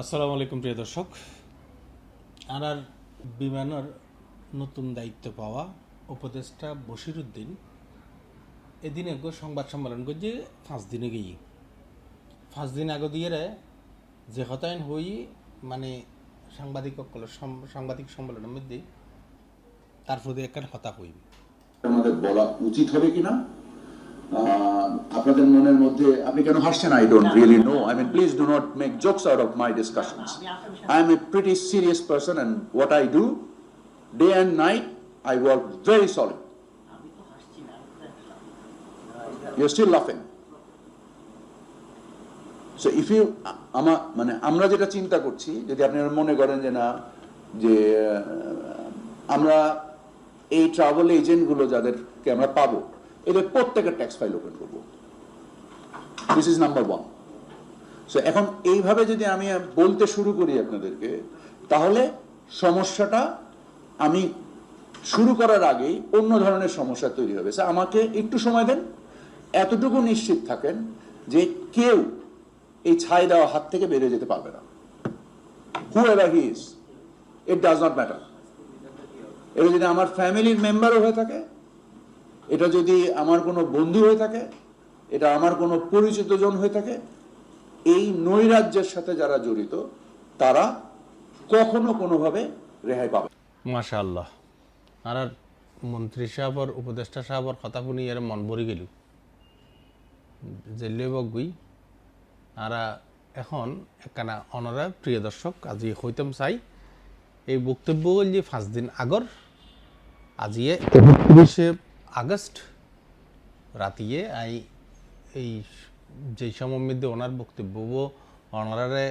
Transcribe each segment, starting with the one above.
আসসালামু আলাইকুম, প্রিয় দর্শক। আর বিমানের নতুন দায়িত্ব পাওয়া উপদেষ্টা বশির উদ্দিন এদিন এগো সংবাদ সম্মেলন করছে পাঁচ দিনে গিয়ে পাঁচ দিন আগে দিয়ে যে হতায়ন হই মানে সাংবাদিক সাংবাদিক সম্মেলনের মধ্যে, তার প্রতি একটা হতা হই। আমাদের বলা উচিত হবে কিনা? আপনাদের মনের মধ্যে আপনি কেন হাসছেন? I don't really know I mean please do not make jokes out of my discussions I am a pretty serious person and what I do day and night I work very solid you still লাফিং so if you আমার মানে আমরা যেটা চিন্তা করছি যদি আপনারা মনে করেন যে না যে আমরা এই ট্রাভেল এজেন্টগুলো যাদেরকে আমরা পাবো এদের প্রত্যেকের ট্যাক্স ফাইল ওপেন করব। This is number one so এখন এইভাবে যদি আমি বলতে শুরু করি আপনাদেরকে, তাহলে সমস্যাটা আমি শুরু করার আগেই অন্য ধরনের সমস্যা তৈরি হবে। স্যার আমাকে একটু সময় দেন। এতটুকু নিশ্চিত থাকেন যে কেউ এই ছাই দেওয়া হাত থেকে বেরিয়ে যেতে পারবে না। Whoever he is it does not matter এটা যদি আমার ফ্যামিলির মেম্বারও হয়ে থাকে, এটা যদি আমার কোনো বন্ধু হয়ে থাকে এটা আমার কোনো পরিচিত জন হয়ে থাকে। এই নৈরাজ্যের সাথে যারা জড়িত, তারা কখনো কোনোভাবে রেহাই পাবে। মাশা আল্লাহ আর আর মন্ত্রী সাহেবর উপদেষ্টা সাহেবর কথা শুনি এর মন ভরি গেল। জেলে বগুই আর এখন একখানা অনরা প্রিয় দর্শক, আজি হইতাম চাই, এই বক্তব্য যে পাঁচ দিন আগর, আজিয়ে একত্রিশে আগস্ট, রাতিয়ে আই এই যে সময় ওনার বক্তব্য ওনারে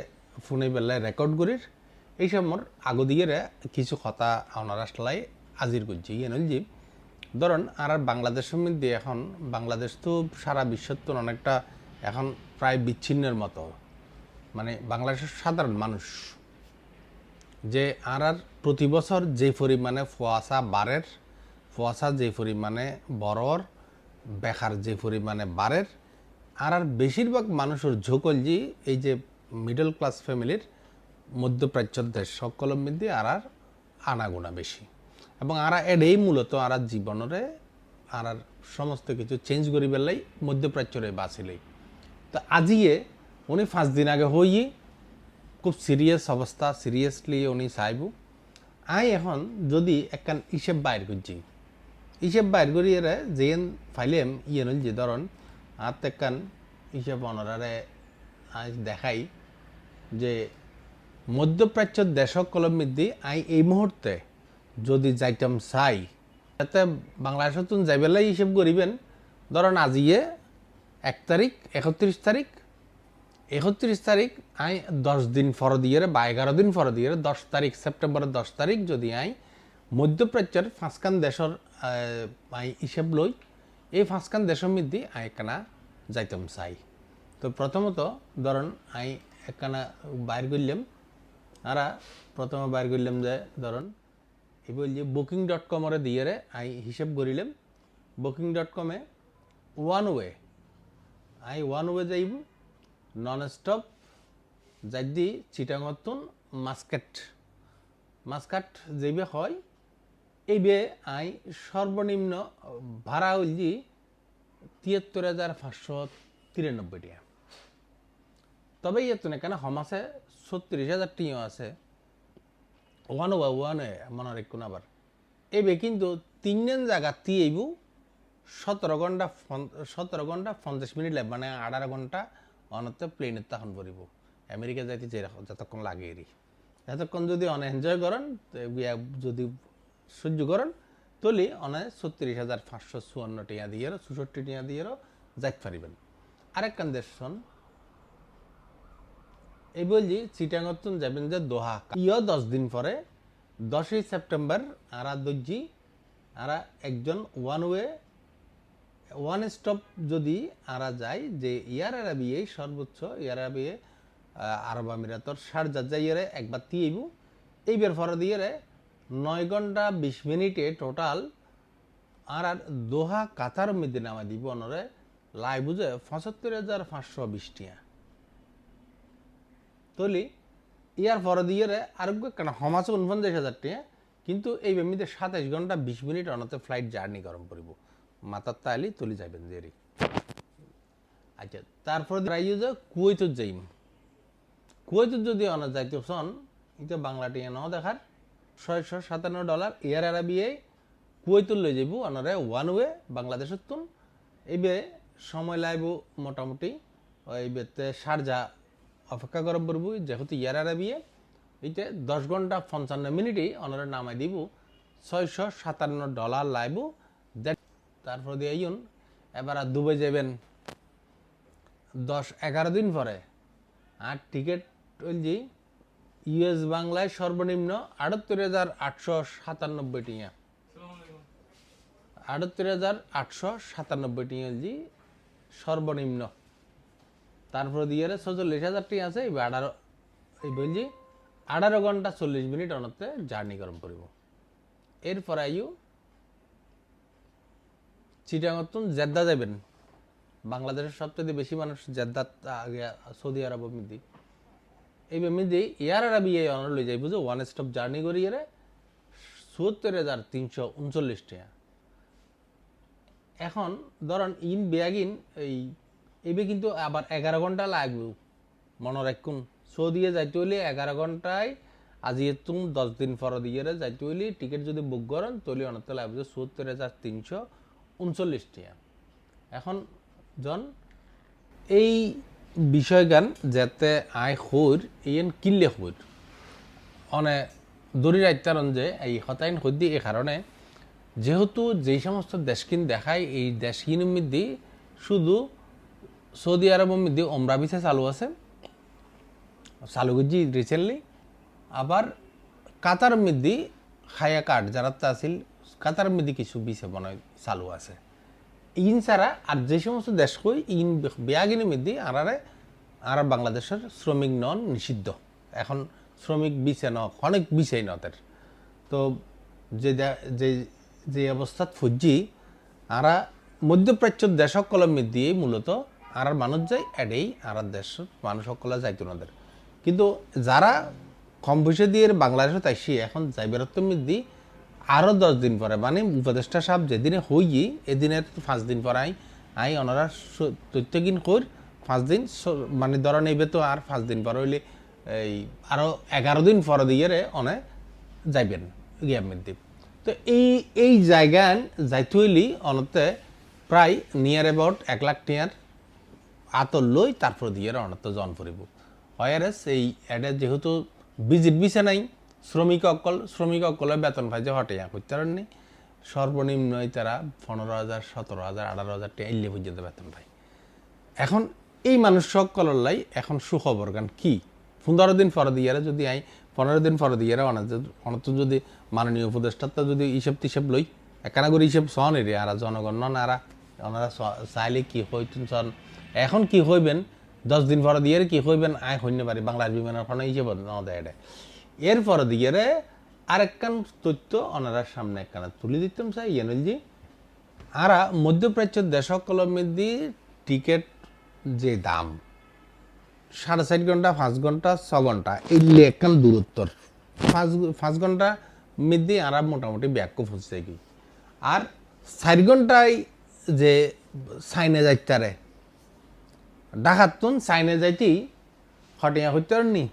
ফোনে বেলায় রেকর্ড করির, এই সময় আগো দিয়ে কিছু কথা ওনারা আসলাই আজির করছি। নল যে ধরুন আর বাংলাদেশের মধ্যে এখন, বাংলাদেশ তো সারা বিশ্বর তো অনেকটা এখন প্রায় বিচ্ছিন্নের মতো। মানে বাংলাদেশের সাধারণ মানুষ। যে আর আর প্রতি বছর যে পরিমাণে ফুয়াশা বাড়ের, ফুয়াশা যে পরিমাণে বড়র বেকার যে পরিমাণে বাড়ের আর আর বেশিরভাগ মানুষের ঝোঁকল যে এই যে মিডল ক্লাস ফ্যামিলির মধ্যপ্রাচ্যর দেশ সকলের মধ্যে আর আর আনাগোনা বেশি। এবং আর এডেই মূলত আর জীবনরে আর আর সমস্ত কিছু চেঞ্জ করি পেলাই মধ্যপ্রাচ্যরে বাঁচিলেই। তো আজিয়ে উনি পাঁচ দিন আগে হইয়ে খুব সিরিয়াস অবস্থা সিরিয়াসলি উনি চাইব। আই এখন যদি একখান হিসেব বাইর করছি। হিসেব বাইর করি এরা যেন ফাইলেম ইয়ে যে ধরন আর একখান হিসেব অনরারে আজ দেখাই যে মধ্যপ্রাচ্যের দেশক কলম মধ্যে আই এই মুহূর্তে যদি যাইতাম চাই, তাতে বাংলাদেশত যাইবেলাই হিসেব করিবেন। ধরেন আজিয়ে এক তারিখ, একত্রিশ তারিখ একত্রিশ তারিখ আই দশ দিন ফর দিয়ে বা এগারো দিন ফর দিয়ে দশ তারিখ সেপ্টেম্বরের দশ তারিখ যদি আই মধ্যপ্রাচ্যের পাঁচখান দেশের হিসেব লই এই দেশের মধ্যে আই একখানা যাইতাম চাই তো প্রথমত ধরুন আই একখানা বাইর করলাম, আরা প্রথমে বাইর করলাম যে ধরুন, এই যে বুকিং ডট কমরে দিয়ে আই হিসেব করিলাম বুকিং ডট কমে ওয়ান ওয়ে আই ওয়ান ওয়ে যাইব নন স্টপ যাইদি চিটাঙতুন মাস্কেট। মাস্কাট যেবে হয় এইবে আই সর্বনিম্ন ভাড়া হইলি তিয়াত্তর হাজার পাঁচশো তিরানব্বই টাকা তবে ইয়ে কেন হম আছে ছত্রিশ হাজার টিও আছে। ওয়ান ওয়া ওয়ান মনে রাখুন আবার এইবে কিন্তু তিনজন জায়গা তিয়েইব সতেরো ঘণ্টা সতেরো ঘণ্টা পঞ্চাশ মিনিট লাগবে মানে আঠারো ঘণ্টা অনন্ত প্লেনের তখন পড়িব আমেরিকা যাইতে যে যতক্ষণ লাগে এরই এতক্ষণ যদি অনেক এনজয় করেন যদি সহ্য করেন। তলি অনেক ছত্রিশ হাজার পাঁচশো চুয়ান্ন টিয়া দিয়ে চৌষট্টি টিয়া দিয়ে যাইতে পারিবেন। আরেকখান দেশ এই বলছি চিটাঙ্গতুন যাবেন যে দোহা। ইয় দশ দিন পরে, দশই সেপ্টেম্বর, আরা দর্জি আরা একজন ওয়ান ওয়ে, ওয়ান স্টপ যদি আরা যায়, যে ইয়ার আরবি এই সর্বোচ্চ ইয়ার আরবি আরব আমিরাতর সার শারজা যাইয়ারে একবার তিয়েবু। এইবার ফর দিয়ে নয় ঘণ্টা বিশ মিনিটে টোটাল আর আর দোহা কাতার মধ্যে নামা দিব অনরে লাই বুঝে পঁচাত্তর হাজার পাঁচশো বিশ টিয়া। তলি, ইয়ার পরে দিয়ে রে আরোগ্য কেন সমাজ উনপঞ্চাশ হাজার টিয়া, কিন্তু এই বেমিতে সাতাইশ ঘণ্টা বিশ মিনিট অনতে ফ্লাইট জার্নি গরম পড়ব মাথার তাইলি তলি যাবেন দেরি। আচ্ছা তারপরে রাইও যে কুয়েতত যাইম। কুয়েতত যদি অনা যাইতে সন এটা বাংলা টিয়া ন দেখার। ছয়শো সাতান্ন ডলার এয়ার আরাবিয়াই কুয়েতত লই যাইব। অনারে ওয়ান ওয়ে বাংলাদেশের তুন। এইবে সময় লাইব মোটামুটি। ওই বেতে সারজা অপেক্ষা করব পড়ব যেহেতু ইয়ার আরাবিয়ে এইতে দশ ঘণ্টা পঞ্চান্ন মিনিটই অনারে নামাই দিব। ছয়শো সাতান্ন ডলার লাইব। দ্যাট তারপর দিয়ে আইন এবার আর দুবাই যাবেন দশ এগারো দিন পরে। আর টিকিট যে ইউএস বাংলায় সর্বনিম্ন আটাত্তর হাজার আটশো সাতানব্বই টিয়া আটাত্তর হাজার আটশো সাতানব্বই টিয়া জি সর্বনিম্ন। তারপর দিয়ে ছচল্লিশ হাজার আছে এই আঠারো এই বলছি আঠারো ঘণ্টা চল্লিশ মিনিট অনতে জার্নি গরম করিব। এরপর আইউ চিটাঙতন জেদ্দা যাবেন বাংলাদেশের সবচেয়ে বেশি মানুষ জেদ্দাত আগে সৌদি আরব মিদি এই মিদি এয়ার আরবি এই অনার লই যাইব যে ওয়ান স্টপ জার্নি করি এরে চুয়াত্তর হাজার তিনশো উনচল্লিশ টাকা এখন ধরেন ইন বেয়াগিন এই এবে কিন্তু আবার এগারো ঘণ্টা লাগবে মনে রাখুন সৌদিয়ে যাইতে হইলে এগারো ঘন্টায় আজি তুম দশ দিন পর দিয়ে যাইতে হইলে টিকিট যদি বুক করেন তাহলে অনেকটা লাগবে চুয়াত্তর হাজার তিনশো উনচল্লিশ টাকা এখন জন এই বিষয়গান যাতে আয় হইর ইয়েন কিল্লে হইর অনে দড়ি রাইতারণ যে এই হতাইন হদ্দি এই কারণে যেহেতু যেই সমস্ত দেশকিন দেখায় এই দেশকিনের মধ্যে শুধু সৌদি আরবের মধ্যে ওমরা ভিসা চালু আছে চালু করছি রিসেন্টলি আবার কাতার মধ্যে হায়া কার্ড যারা আছিল, কাতার মধ্যে কিছু বিছে বনায় চালু আছে। ইন ছাড়া আর যে সমস্ত দেশ কই ইন বেয়াগিনের মধ্যে আরারে, আর বাংলাদেশের শ্রমিক নন নিষিদ্ধ। এখন শ্রমিক বিছে ন অনেক বিছেই নতের। তো যে যে যে অবস্থাত ফুজি, আরা মধ্যপ্রাচ্য দেশ সকলের মধ্যে মূলত আর মানুষ যায়, এডেই আর দেশের মানুষ সকলে যাইতো কিন্তু যারা কম পয়সা দিয়ে বাংলাদেশে তাইছি এখন যাইবেরত্ব মধ্যে আরও দশ দিন পরে মানে উপদেষ্টা সাহেব যেদিনে হই এদিনের পাঁচ দিন পরে আই। আই, ওনারা তথ্যকিন কর পাঁচ দিন মানে ধরেন এইবে তো আর পাঁচ দিন পরে হইলে এই আরও এগারো দিন পরে দিয়ে রে অনে যাইবেন গিয়ার মধ্যে তো এই এই জায়গায় যাইতে হইলি অনতে প্রায় নিয়ার অ্যাবাউট এক লাখ টিয়ার আতর লই তারপর দিয়ে অনত জন পড়িব ওয়ারএস এই এটা যেহেতু ভিজিট বিছে নাই শ্রমিক অকল, শ্রমিক অকলে বেতন পাইছে হটে করতে পারেননি সর্বনিম্নই তারা পনেরো হাজার, সতেরো হাজার, আঠারো হাজার টাকা পর্যন্ত বেতন পায়। এখন এই মানুষ সকলের লাই এখন সুখবর গান কি? পনেরো দিন পর দিয়ে যদি আই, পনেরো দিন পর দিয়ে অনত যদি মাননীয় উপদেষ্টা যদি হিসেব টিসেব লই, একানা করে হিসেব সন এরে আর জনগণ আরা, ওনারা চাইলে কি হইতুন সন এখন কি হইবেন? দশ দিন পর দিয়ে কি হইবেন? আয় হইতে পারি, বাংলার বিমানের ফোনে হিসেব দেয় এটা এরপর দিয়ে আরেকখান তথ্য ওনারা সামনে একখানা তুলে দিতাম চাই ইয়েনজি আরা মধ্যপ্রাচ্য দেশকলের মধ্যে টিকিট যে দাম, সাড়ে চার ঘণ্টা, পাঁচ ঘণ্টা, ছ ঘণ্টা, এই একখান দূরত্বর। পাঁচ পাঁচ ঘণ্টা মধ্যে আরা মোটামুটি ব্যাখ্য ফুসছে কি। আর চার ঘন্টায় যে সাইনে যাইতারে ডাকাতুন সাইনে যাইতি হটিয়া হইতে নি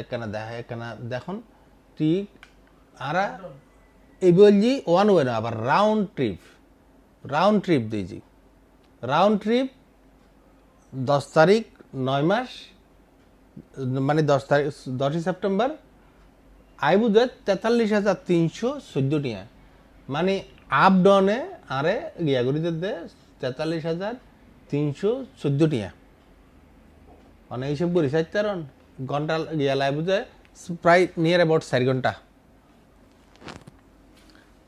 একখানা দেখা, একখানা দেখুন, ঠিক, আরা, এই বলছি ওয়ান ওয়ে আবার রাউন্ড ট্রিপ রাউন্ড ট্রিপ দিয়েছি। রাউন্ড ট্রিপ দশ তারিখ, নয় মাস মানে দশ তারিখ, দশই সেপ্টেম্বর আই বুঝে তেতাল্লিশ হাজার তিনশো চোদ্দ টিয়া মানে আপ ডাউনে আরে গিয়াগুড়িতে দে, তেতাল্লিশ হাজার তিনশো চোদ্দ টিয়া মানে এইসব করি কারণ ঘণ্টা গিয়া লাই যে প্রায় নিয়ার অ্যাবাউট চার ঘণ্টা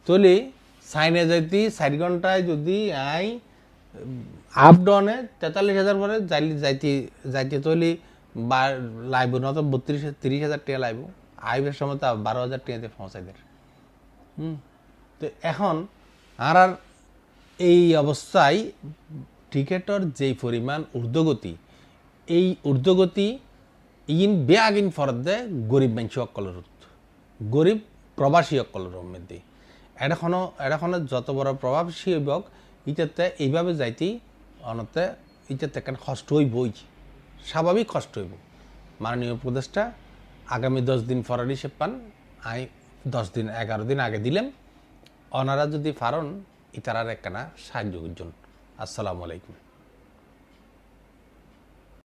চলি সাইনে যাইতি চার ঘন্টায় যদি আই আপ ডাউনে তেতাল্লিশ হাজার পরে যাইলি, যাইতি, যাইতে তলি বা লাইব নত বত্রিশ তিরিশ হাজার টাকা লাইব। আইবের সময় তো বারো হাজার টাকাতে পৌঁছাই দেয় হুম তো এখন আর আর এই অবস্থায় টিকেটর যেই পরিমাণ ঊর্ধ্বগতি এই ঊর্ধ্বগতি ইন বেআগিন ফরত দে গরিব মানুষ অকলের গরিব প্রবাসী অকলের মধ্যে এটাখনো এটাখনো যত বড় প্রভাবশী হইব ইটাতে এইভাবে যাইতেই অনতে ইটাতে একখান কষ্ট হইবই। স্বাভাবিক কষ্ট হইব। মাননীয় উপদেষ্টা, আগামী দশ দিন ফরার হিসেব পান, আই দশ দিন, এগারো দিন আগে দিলাম অনারা যদি ফারন, ইতারার একখানা সাহায্য করছেন আসসালামু আলাইকুম।